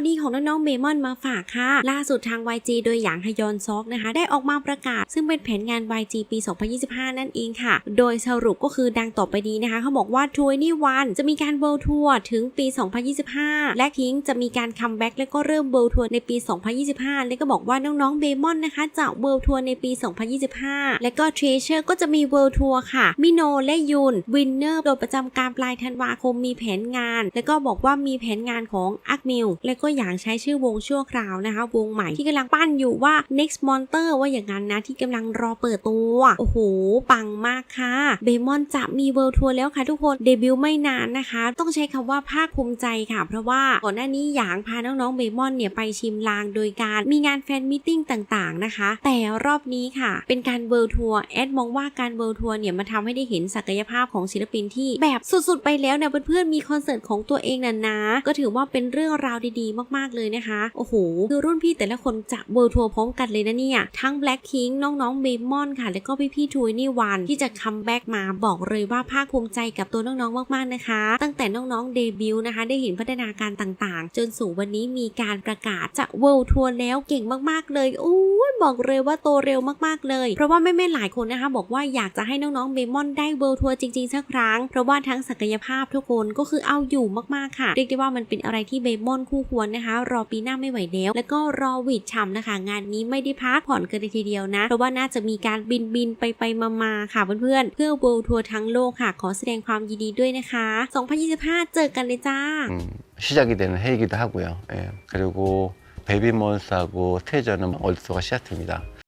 าวดีของน้องๆเมมอนมาฝากค่ะ ล่าสุดทาง YG โดยหยางฮยอนซอกนะคะ ได้ออกมาประกาศ ซึ่งเป็นแผนงาน YG ปี 2025 นั่นเองค่ะ โดยสรุปก็คือดังต่อไปนี้นะคะ เขาบอกว่าทัวร์นี่วันจะมีการเวิลด์ทัวร์ถึงปี 2025 และพิงจะมีการคัมแบ็กและก็เริ่มเวิลด์ทัวร์ในปี 2025 และก็บอกว่าน้องๆเบมอนนะคะจะเวิลด์ทัวร์ในปี 2025 และก็เทรเชอร์ก็จะมีเวิลด์ทัวร์ค่ะมิโนและยุนวินเนอร์โดยประจำการปลายธันวาคมมีแผนงาน แล้วก็บอกว่ามีแผนงานของอักมิลและก็อย่างใช้ชื่อวงชั่วคราวนะคะ วงใหม่ที่กำลังปั้นอยู่ว่า next monster ว่าอย่างนั้นนะที่กำลังรอเปิดตัว โอ้โห ปังมากค่ะเบมอนจะมีเวิลด์ทัวร์แล้วค่ะทุกคนเดบิวต์ไม่นานนะคะ ต้องใช้คำว่าภาคภูมิใจค่ะ เพราะว่าก่อนหน้านี้หยางพาน้องๆเบมอนเนี่ยไปชิมลางโดยการมีงานแฟนมิทติ้งต่างๆนะคะ แต่รอบนี้ค่ะเป็นการเวิลด์ทัวร์แอดมองว่าการเวิลด์ทัวร์เนี่ยมันทำให้ได้เห็นศักยภาพของศิลปินที่แบบสุดๆไปแล้วเนี่ยเพื่อนๆมีคอนเสิร์ตของตัวเองน่ะนะก็ถือว่าเป็นเรื่องราวดีมากๆเลยนะคะ โอ้โห คือรุ่นพี่แต่ละคนจะเวิลด์ทัวร์พร้อมกันเลยนะเนี่ย ทั้ง Blackpink น้องๆเบมอนค่ะ แล้วก็พี่ๆทูนี่วันที่จะคัมแบ็กมาบอกเลยว่าภาคภูมิใจกับตัวน้องๆมากๆนะคะ ตั้งแต่น้องๆเดบิวต์นะคะ ได้เห็นพัฒนาการต่างๆ จนสู่วันนี้มีการประกาศจะเวิลด์ทัวร์แล้วเก่งมากๆเลยโอ้ยบอกเลยว่าโตเร็วมากๆเลย เพราะว่าแม่ๆหลายคนนะคะ บอกว่าอยากจะให้น้องๆเบมอนได้เวิลด์ทัวร์จริงๆสักครั้ง เพราะว่าทั้งศักยภาพทุกคนก็คือเอาอยู่มากๆค่ะ เรียกได้ว่ามันเป็นอะไรที่เบมอนคู่ควนะคะ รอปีหน้าไม่ไหวแล้ว แล้วก็รอหวีดฉ่ำนะคะ งานนี้ไม่ได้พักผ่อนกันเลยทีเดียวนะ เพราะว่าน่าจะมีการบินบินไปไปมามาๆค่ะเพื่อนๆ เพื่อเวิลด์ทัวร์ทั้งโลกค่ะ ขอแสดงความยินดีด้วยนะคะ 2025 เจอกันเลยจ้า 음, 시작이 되는 해이기도 하고요. 예, 그리고 베이비몬스하고 테저는 월드투어가 시작됩니다.